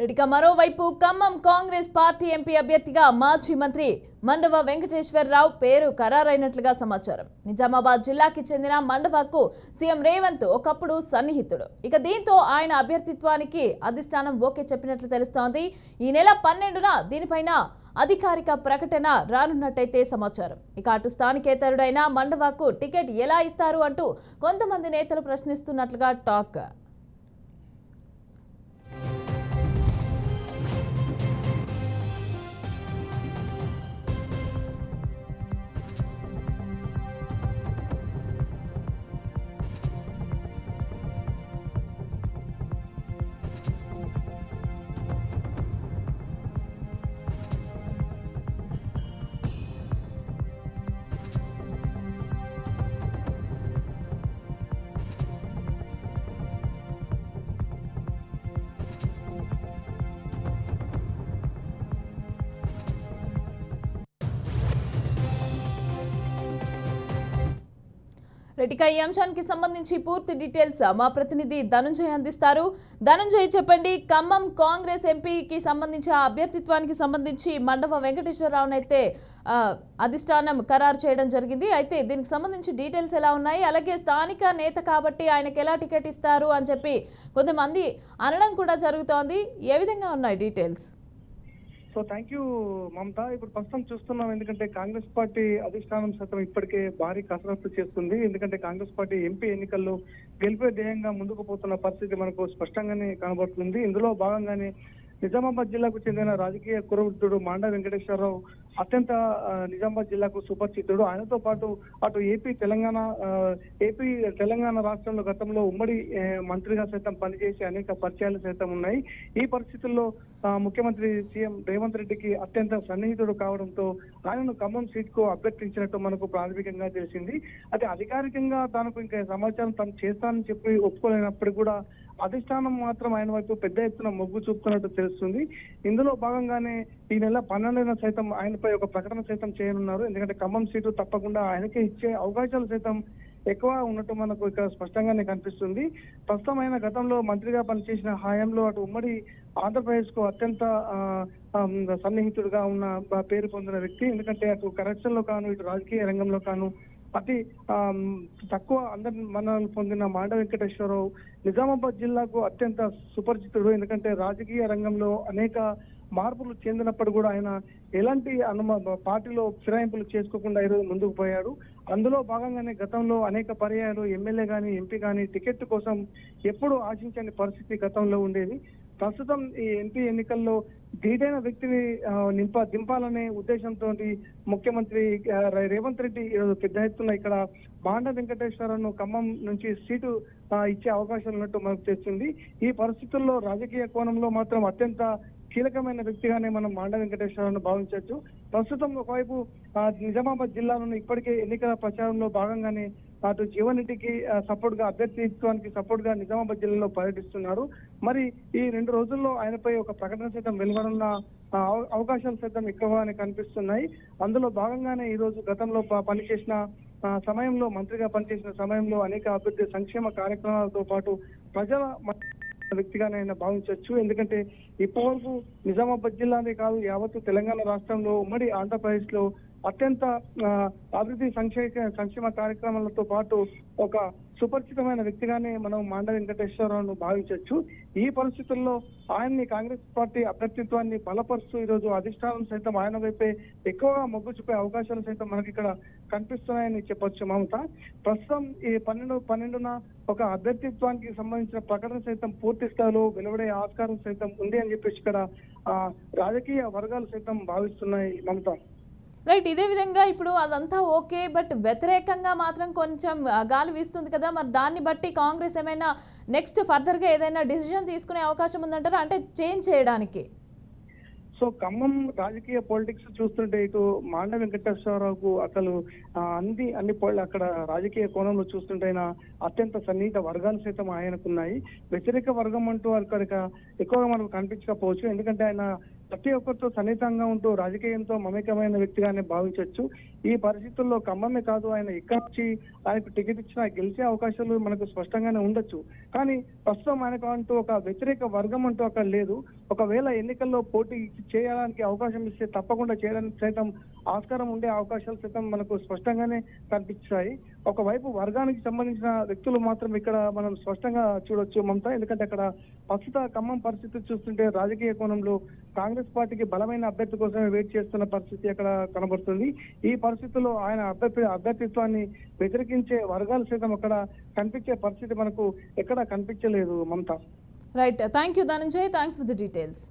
రెడ్డిక మరోవైపు Khammam Congress party MP అభ్యర్థిగా మాజీ మంత్రి మండవ వెంకటేశ్వరరావు పేరు ఖరారైనట్లుగా సమాచారం. నిజామాబాద్ జిల్లాకి చెందిన మండవకు సీఎం రేవంత్ ఒకప్పుడు సన్నిహితుడు. ఇక దీంతో ఆయన అభ్యర్థిత్వానికి అధిష్టానం ఓకే చెప్పినట్లు తెలుస్తోంది. ఈ నెల పన్నెండున దీనిపైన అధికారిక ప్రకటన రానున్నట్టయితే సమాచారం. ఇక అటు స్థానికేతరుడైన మండవకు టికెట్ ఎలా ఇస్తారు అంటూ కొంతమంది నేతలు ప్రశ్నిస్తున్నట్లుగా టాక్. రెటిక ఈ అంశానికి సంబంధించి పూర్తి డీటెయిల్స్ మా ప్రతినిధి ధనంజయ్ అందిస్తారు. ధనంజయ్ చెప్పండి ఖమ్మం కాంగ్రెస్ ఎంపీకి సంబంధించి ఆ అభ్యర్థిత్వానికి సంబంధించి మండప వెంకటేశ్వరరావును అయితే అధిష్టానం ఖరారు చేయడం జరిగింది. అయితే దీనికి సంబంధించి డీటెయిల్స్ ఎలా ఉన్నాయి? అలాగే స్థానిక నేత కాబట్టి ఆయనకు ఎలా టికెట్ ఇస్తారు అని చెప్పి కొంతమంది అనడం కూడా జరుగుతోంది. ఏ విధంగా ఉన్నాయి details? So thank you Mamata. ఇప్పుడు ప్రస్తుతం చూస్తున్నాం ఎందుకంటే కాంగ్రెస్ పార్టీ అధిష్టానం సైతం ఇప్పటికే భారీ కసరత్తు చేస్తుంది. ఎందుకంటే కాంగ్రెస్ పార్టీ ఎంపీ ఎన్నికల్లో గెలిపే ధ్యేయంగా ముందుకు పోతున్న పరిస్థితి మనకు స్పష్టంగానే కనబడుతుంది. ఇందులో భాగంగానే నిజామాబాద్ జిల్లాకు చెందిన రాజకీయ కురవృద్ధుడు మాండ వెంకటేశ్వరరావు అత్యంత నిజామాబాద్ జిల్లాకు సుపరిచితుడు ఆయనతో పాటు అటు ఏపీ తెలంగాణ ఏపీ తెలంగాణ రాష్ట్రంలో గతంలో ఉమ్మడి మంత్రిగా సైతం పనిచేసి అనేక పరిచయాలు సైతం ఉన్నాయి. ఈ పరిస్థితుల్లో ముఖ్యమంత్రి సీఎం రేవంత్ రెడ్డికి అత్యంత సన్నిహితుడు కావడంతో ఆయనను ఖమ్మం సీట్కు అభ్యర్థించినట్టు మనకు ప్రాథమికంగా తెలిసింది. అది అధికారికంగా తనకు ఇంకా సమాచారం తను చేస్తానని చెప్పి ఒప్పుకోలేనప్పుడు కూడా అధిష్టానం మాత్రం ఆయన వైపు పెద్ద ఎత్తున మొగ్గు చూపుతున్నట్టు తెలుస్తుంది. ఇందులో భాగంగానే ఈ నెల పన్నెండున సైతం ఆయనపై ఒక ప్రకటన సైతం చేయనున్నారు. ఎందుకంటే ఖమ్మం సీటు తప్పకుండా ఆయనకే ఇచ్చే అవకాశాలు సైతం ఎక్కువ ఉన్నట్టు మనకు ఇక్కడ స్పష్టంగానే కనిపిస్తుంది. ప్రస్తుతం గతంలో మంత్రిగా పనిచేసిన హయాంలో అటు ఉమ్మడి ఆంధ్రప్రదేశ్కు అత్యంత సన్నిహితుడిగా సన్నిహితుడుగా ఉన్న పేరు పొందిన వ్యక్తి. ఎందుకంటే అటు కరెక్షన్లో కాను ఇటు రాజకీయ రంగంలో కాను అతి తక్కువ అందరి మన్ననలు పొందిన మాండ వెంకటేశ్వరరావు నిజామాబాద్ జిల్లాకు అత్యంత సుపరిచితుడు. ఎందుకంటే రాజకీయ రంగంలో అనేక మార్పులు చెందినప్పుడు కూడా ఆయన ఎలాంటి అనుమ పార్టీలో ఫిరాయింపులు చేసుకోకుండా ఈరోజు ముందుకు పోయాడు. అందులో భాగంగానే గతంలో అనేక పర్యాయాలు ఎమ్మెల్యే కానీ ఎంపీ కానీ టికెట్ కోసం ఎప్పుడు ఆశించని పరిస్థితి గతంలో ఉండేది. ప్రస్తుతం ఈ ఎంపీ ఎన్నికల్లో ధీటైన వ్యక్తిని నింప దింపాలనే ఉద్దేశంతో ముఖ్యమంత్రి రేవంత్ రెడ్డి ఈరోజు పెద్ద ఎత్తున ఇక్కడ బాండ వెంకటేశ్వరను ఖమ్మం నుంచి సీటు ఇచ్చే అవకాశం ఉన్నట్టు మనకు తెలిసింది ఈ పరిస్థితుల్లో రాజకీయ కోణంలో మాత్రం అత్యంత కీలకమైన వ్యక్తిగానే మనం మాండ వెంకటేశ్వరను భావించవచ్చు. ప్రస్తుతం ఒకవైపు నిజామాబాద్ జిల్లాలోని ఇప్పటికే ఎన్నికల ప్రచారంలో భాగంగానే అటు జీవన్ రెడ్డికి సపోర్ట్గా అభ్యర్థిత్వానికి సపోర్ట్గా నిజామాబాద్ జిల్లాలో పర్యటిస్తున్నారు. మరి ఈ రెండు రోజుల్లో ఆయనపై ఒక ప్రకటన సైతం వెలువడున్న అవ- అవకాశాలు సైతం ఎక్కువగానే కనిపిస్తున్నాయి. అందులో భాగంగానే ఈ రోజు గతంలో పనిచేసిన సమయంలో మంత్రిగా పనిచేసిన సమయంలో అనేక అభివృద్ధి సంక్షేమ కార్యక్రమాలతో పాటు ప్రజల వ్యక్తిగానే ఆయన భావించవచ్చు. ఎందుకంటే ఇప్పటివరకు నిజామాబాద్ జిల్లానే కాదు యావత్తు తెలంగాణ రాష్ట్రంలో ఉమ్మడి ఆంధ్రప్రదేశ్లో అత్యంత అభివృద్ధి సంక్షేమ సంక్షేమ కార్యక్రమాలతో పాటు ఒక సుపరిచితమైన వ్యక్తిగానే మనం మాండ వెంకటేశ్వరరావును భావించవచ్చు ఈ పరిస్థితుల్లో ఆయన్ని కాంగ్రెస్ పార్టీ అభ్యర్థిత్వాన్ని బలపరుస్తూ ఈ రోజు అధిష్టానం సైతం ఆయన వైపే ఎక్కువగా మొగ్గు చూపే అవకాశాలు సైతం మనకి ఇక్కడ కనిపిస్తున్నాయని చెప్పొచ్చు మమత. ప్రస్తుతం ఈ పన్నెండు పన్నెండున ఒక అభ్యర్థిత్వానికి సంబంధించిన ప్రకటన సైతం పూర్తి స్థాయిలో వెలువడే ఆస్కారం సైతం ఉంది అని చెప్పేసి ఇక్కడ రాజకీయ వర్గాలు సైతం భావిస్తున్నాయి మమత. రైట్ ఇదే విధంగా ఇప్పుడు అదంతా ఓకే బట్ వ్యతిరేకంగా మాత్రం కొంచెం గాలి వీస్తుంది కదా. మరి దాన్ని బట్టి కాంగ్రెస్ ఏమైనా నెక్స్ట్ ఫర్దర్గా ఏదైనా డిసిజన్ తీసుకునే అవకాశం ఉందంటారా? అంటే చేంజ్ చేయడానికి. సో ఖమ్మం రాజకీయ పాలిటిక్స్ చూస్తుంటే ఇటు మాండ వెంకటేశ్వరరావుకు అసలు అన్ని అన్ని పో- అక్కడ రాజకీయ కోణంలో చూస్తుంటే ఆయన అత్యంత సన్నిహిత వర్గాలు సైతం ఆయనకున్నాయి. వ్యతిరేక వర్గం అంటూ అక్కడ ఎక్కువగా మనకు కనిపించకపోవచ్చు. ఎందుకంటే ఆయన ప్రతి ఒక్కరితో సన్నిహితంగా ఉంటూ రాజకీయంతో మమేకమైన వ్యక్తిగానే భావించవచ్చు ఈ పరిస్థితుల్లో ఖమ్మమే కాదు ఆయన ఇక్కడ నుంచి ఆయనకు టికెట్ ఇచ్చినా గెలిచే అవకాశాలు మనకు స్పష్టంగానే ఉండొచ్చు. కానీ ప్రస్తుతం ఆయనకు అంటూ ఒక వ్యతిరేక వర్గం అంటూ అక్కడ లేదు. ఒకవేళ ఎన్నికల్లో పోటీ చేయడానికి అవకాశం ఇస్తే తప్పకుండా చేయడానికి సైతం ఆస్కారం ఉండే అవకాశాలు సైతం మనకు స్పష్టంగానే కనిపిస్తాయి. ఒకవైపు వర్గానికి సంబంధించిన వ్యక్తులు మాత్రం ఇక్కడ మనం స్పష్టంగా చూడొచ్చు మమత. ఎందుకంటే అక్కడ ప్రస్తుత ఖమ్మం పరిస్థితి చూస్తుంటే రాజకీయ కోణంలో కాంగ్రెస్ పార్టీకి బలమైన అభ్యర్థి కోసమే వెయిట్ చేస్తున్న పరిస్థితి అక్కడ కనబడుతుంది. ఈ పరిస్థితుల్లో ఆయన అభ్యర్థి అభ్యర్థిత్వాన్ని వ్యతిరేకించే వర్గాలు సైతం అక్కడ కనిపించే పరిస్థితి మనకు ఎక్కడ కనిపించలేదు Mamata. Right thank you Dhananjay thanks for the details